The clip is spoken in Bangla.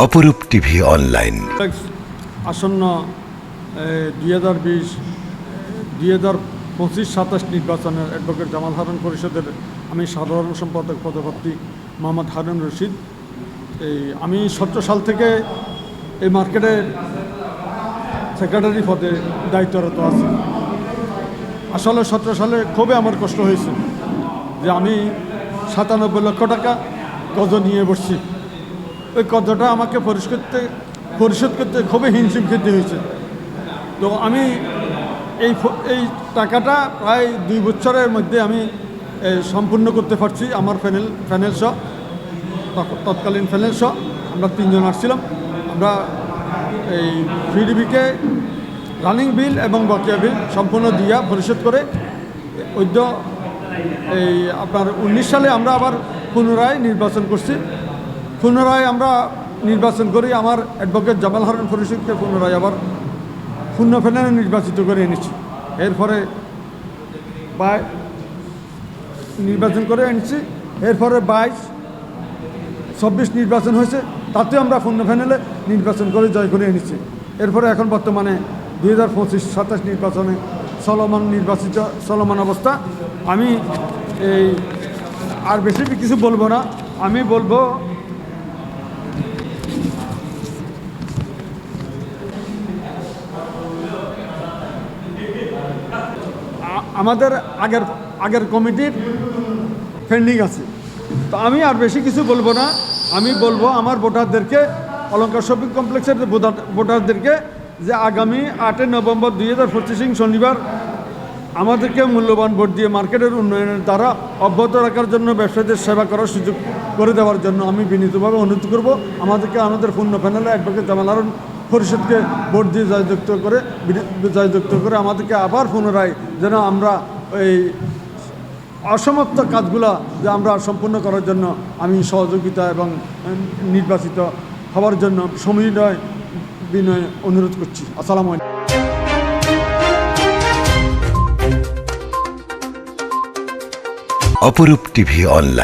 অপরূপ টিভি অনলাইন। আসন্ন দুই হাজার বিশ দুই হাজার পঁচিশ, সাতাশ নির্বাচনের অ্যাডভোকেট জামাল হারুন পরিষদের আমি সাধারণ সম্পাদক পদপ্রার্থী মোহাম্মদ হারুন রশিদ। এই, আমি সতেরো সাল থেকে এই মার্কেটে সেক্রেটারি পদে দায়িত্বরত আছি। আসলে সতেরো সালে খুবই আমার কষ্ট হয়েছে যে আমি সাতানব্বই লক্ষ টাকা গজ নিয়ে বসছি। ওই কর্জটা আমাকে পরিশোধ করতে পরিশোধ করতে খুবই হিমশিম খেতে হয়েছে। তো আমি এই এই টাকাটা প্রায় দুই বছরের মধ্যে আমি সম্পূর্ণ করতে পারছি। আমার প্যানেল প্যানেল সহ তৎকালীন প্যানেল সহ আমরা তিনজন আসছিলাম। আমরা এই পিডিবিকে রানিং বিল এবং বকেয়া বিল সম্পূর্ণ দিয়া পরিশোধ করে ওইদ্য এই আপনার উনিশ সালে আমরা আবার পুনরায় নির্বাচন করছি। পুনরায় আমরা নির্বাচন করি, আমার অ্যাডভোকেট জামাল হারুন পরিষদকে পুনরায় আবার শূন্য ফেনে নির্বাচিত করে এনেছি এরপরে বা নির্বাচন করে এনেছি এরপরে বাইশ, চব্বিশ নির্বাচন হয়েছে, তাতেও আমরা পূর্ণ প্যানেলে নির্বাচন করে জয় করে এনেছি এরপরে এখন বর্তমানে দুই হাজার পঁচিশ, সাতাশ নির্বাচনে চলমান নির্বাচিত, চলমান অবস্থা। আমি এই আর বেশি কিছু বলব না, আমি বলব আমাদের আগের আগের কমিটির পেন্ডিং আছে। তো আমি আর বেশি কিছু বলব না। আমি বলব আমার ভোটারদেরকে অলঙ্কার শপিং কমপ্লেক্সের ভোটার- ভোটারদেরকে যে আগামী আটই নভেম্বর দুই হাজার পঁচিশিং শনিবার আমাদেরকে মূল্যবান ভোট দিয়ে মার্কেটের উন্নয়নের দ্বারা অব্যাহত রাখার জন্য ব্যবসায়ীদের সেবা করার সুযোগ করে দেওয়ার জন্য আমি বিনীতভাবে অনুরোধ করব। আমাদেরকে আমাদের পূর্ণ প্যানেলে অ্যাডভোকেট জামাল পরিষদকে ভোট দিয়ে জয়যুক্ত করে জয়যুক্ত করে আমাদেরকে আবার পুনরায় যেন আমরা এই অসমাপ্ত কাজগুলা যে আমরা সম্পূর্ণ করার জন্য আমি সহযোগিতা এবং নির্বাচিত হওয়ার জন্য সময় বিনয় অনুরোধ করছি। আসসালামু আলাইকুম। অপরূপ টিভি অনলাইন।